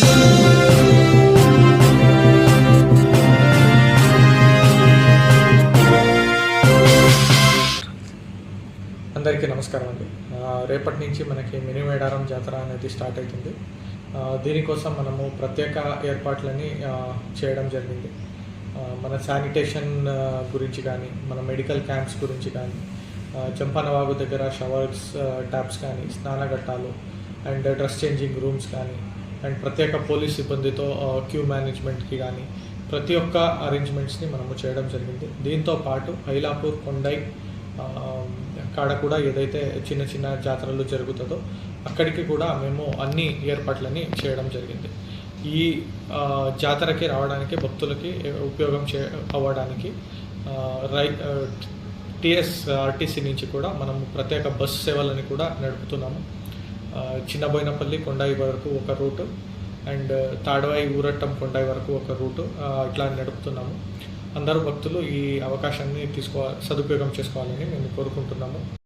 అందరికీ నమస్కారం అండి. రేపటి నుంచి మనకి మినీ మేడారం జాతర అనేది స్టార్ట్ అవుతుంది. దీనికోసం మనము ప్రత్యేక ఏర్పాట్లని చేయడం జరిగింది. మన శానిటేషన్ గురించి కానీ మన మెడికల్ క్యాంప్స్ గురించి కానీ చంపనవాగు దగ్గర షవర్స్ ట్యాప్స్ కానీ స్నానఘట్టాలు అండ్ డ్రెస్ చేంజింగ్ రూమ్స్ కానీ అండ్ ప్రత్యేక పోలీస్ సిబ్బందితో క్యూ మేనేజ్మెంట్కి కానీ ప్రతి ఒక్క అరేంజ్మెంట్స్ని మనము చేయడం జరిగింది. దీంతో పాటు ఐలాపూర్ కొండై కాడ కూడా ఏదైతే చిన్న చిన్న జాతరలు జరుగుతుందో అక్కడికి కూడా మేము అన్ని ఏర్పాట్లని చేయడం జరిగింది. ఈ జాతరకి రావడానికి భక్తులకి ఉపయోగం చే అవ్వడానికి రై టిఎస్ఆర్టీసీ నుంచి కూడా మనం ప్రత్యేక బస్ సేవలని కూడా నడుపుతున్నాము. చిన్నబోయినపల్లి కొండాయి వరకు ఒక రూటు అండ్ తాడవాయి ఊరట్టం కొండాయి వరకు ఒక రూటు. ఇట్లా నడుపుతున్నాము. అందరూ భక్తులు ఈ అవకాశాన్ని తీసుకో సదుపయోగం చేసుకోవాలని మేము కోరుకుంటున్నాము.